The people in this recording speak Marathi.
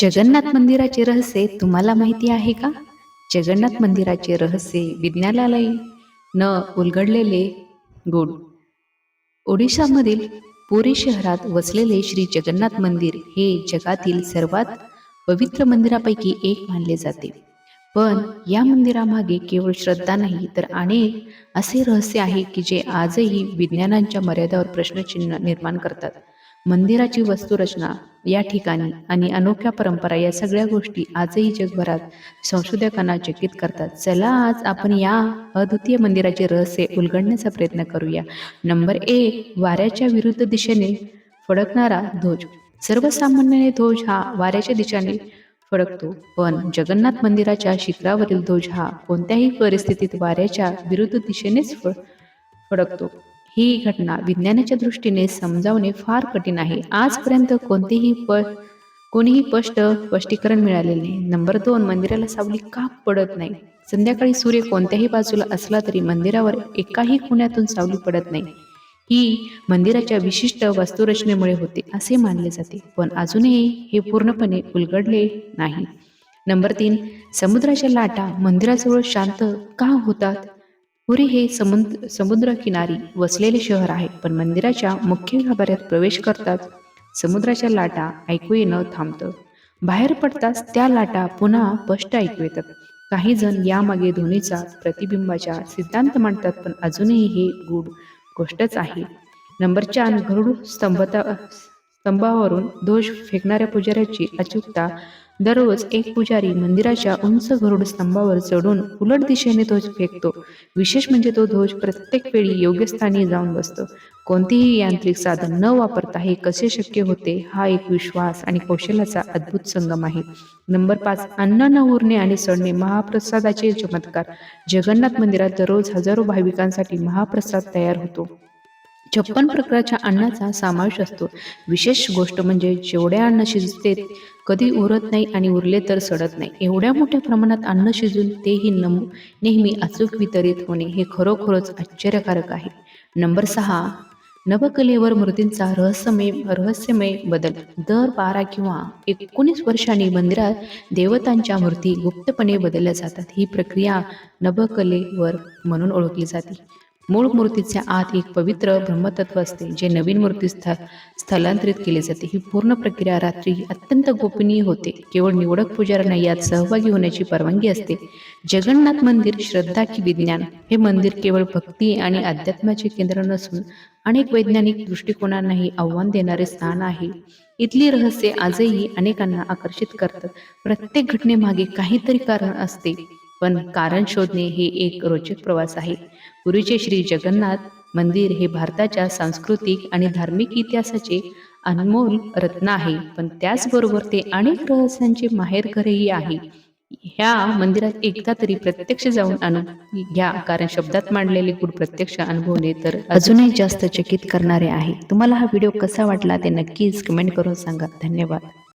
जगन्नाथ मंदिराचे रहस्य तुम्हाला माहिती आहे का? जगन्नाथ मंदिराचे रहस्य विज्ञानालय न उलगडलेले गुड ओडिशामधील पुरी शहरात वसलेले श्री जगन्नाथ मंदिर हे जगातील सर्वात पवित्र मंदिरापैकी एक मानले जाते. पण या मंदिरामागे केवळ श्रद्धा नाही तर अनेक असे रहस्य आहे की जे आजही विज्ञानांच्या मर्यादावर प्रश्नचिन्ह निर्माण करतात. मंदिराची वस्तुरचना या ठिकाणी आणि अनोख्या परंपरा या सगळ्या गोष्टी आजही जगभरात संशोधकांना चकित करतात. चला आज आपण या अद्वितीय मंदिराचे रहस्य उलगडण्याचा प्रयत्न करूया. नंबर एक वाऱ्याच्या विरुद्ध दिशेने फडकणारा ध्वज. सर्वसामान्याने ध्वज हा वाऱ्याच्या दिशेने फडकतो पण जगन्नाथ मंदिराच्या शिखरावरील ध्वज हा कोणत्याही परिस्थितीत वाऱ्याच्या विरुद्ध दिशेनेच फडकतो. ही घटना विज्ञानाच्या दृष्टीने समजावणे फार कठीण आहे. आजपर्यंत कोणतेही प कोणीही स्पष्ट स्पष्टीकरण मिळालेले नाही. नंबर दोन मंदिराला सावली का पडत नाही? संध्याकाळी सूर्य कोणत्याही बाजूला असला तरी मंदिरावर एकाही कोण्यातून सावली पडत नाही. ही मंदिराच्या विशिष्ट वास्तुरचनेमुळे होते असे मानले जाते. पण अजूनही हे पूर्णपणे उलगडले नाही. नंबर तीन समुद्राच्या लाटा मंदिराजवळ शांत का होतात? पुरी हे समुद्र समुद्रकिनारी वसलेले शहर आहे. पण मंदिराच्या मुख्य गाभाऱ्यात प्रवेश करतात समुद्राच्या लाटा ऐकू येणं थांबतं. बाहेर पडताच त्या लाटा पुन्हा स्पष्ट ऐकू येतात. काही जण यामागे ध्वनीचा प्रतिबिंबाचा सिद्धांत मांडतात पण अजूनही हे गूढ गोष्टच आहे. नंबर चार गरुड स्तंभता स्तंभावरून ध्वज फेकणाऱ्या पुजाऱ्याची अचूकता दररोज एक पुजारी मंदिराच्या उंच गरुड स्तंभावर चढून उलट दिशेने ध्वज फेकतो. विशेष म्हणजे तो ध्वज प्रत्येक वेळी योग्य स्थानी जाऊन बसतो. कोणतीही यांत्रिक साधन न वापरता हे कसे शक्य होते हा एक विश्वास आणि कौशल्याचा अद्भुत संगम आहे. नंबर पाच अन्न न उरणे आणि सडणे महाप्रसादाचे चमत्कार. जगन्नाथ मंदिरात दररोज हजारो भाविकांसाठी महाप्रसाद तयार होतो. छप्पन प्रकारच्या अन्नाचा समावेश असतो. विशेष गोष्ट म्हणजे जेवढे अन्न शिजते कधी उरत नाही आणि उरले तर सडत नाही. एवढ्या मोठ्या प्रमाणात अन्न शिजून तेही नम नेहमी अचूक वितरित होणे हे खरोखरच आश्चर्यकारक आहे. नंबर सहा नवकलेवर मूर्तींचा रहस्यमय रहस्यमय बदल. दर बारा किंवा एकोणीस वर्षांनी मंदिरात देवतांच्या मूर्ती गुप्तपणे बदलल्या जातात. ही प्रक्रिया नवकलेवर म्हणून ओळखली जाते. मूळ मूर्तीच्या आत एक पवित्र ब्रह्मतत्व असते जे नवीन मूर्ती स्थ स्थलांतरित केले जाते. ही पूर्ण प्रक्रिया रात्री अत्यंत गोपनीय होते. केवळ निवडक पुजाऱ्यांना यात सहभागी होण्याची परवानगी असते. जगन्नाथ मंदिर श्रद्धा की विज्ञान? हे मंदिर केवळ भक्ती आणि अध्यात्माचे केंद्र नसून अनेक वैज्ञानिक दृष्टिकोनांनाही आव्हान देणारे स्थान आहे. इथली रहस्य आजही अनेकांना आकर्षित करतात प्रत्येक घटनेमागे काहीतरी कारण असते. पण कारण शोधणे हे एक रोचक प्रवास आहे. गुरुचे श्री जगन्नाथ मंदिर हे भारताच्या सांस्कृतिक आणि धार्मिक इतिहासाचे अनमोल रत्न आहे. पण त्याचबरोबर ते अनेक रहस्यांचे माहेरघरही आहे. ह्या मंदिरात एकदा तरी प्रत्यक्ष जाऊन अनु घ्या कारण शब्दात मांडलेले गुण प्रत्यक्ष अनुभवणे तर अजूनही जास्त चकित करणारे आहे. तुम्हाला हा व्हिडिओ कसा वाटला ते नक्कीच कमेंट करून सांगा. धन्यवाद.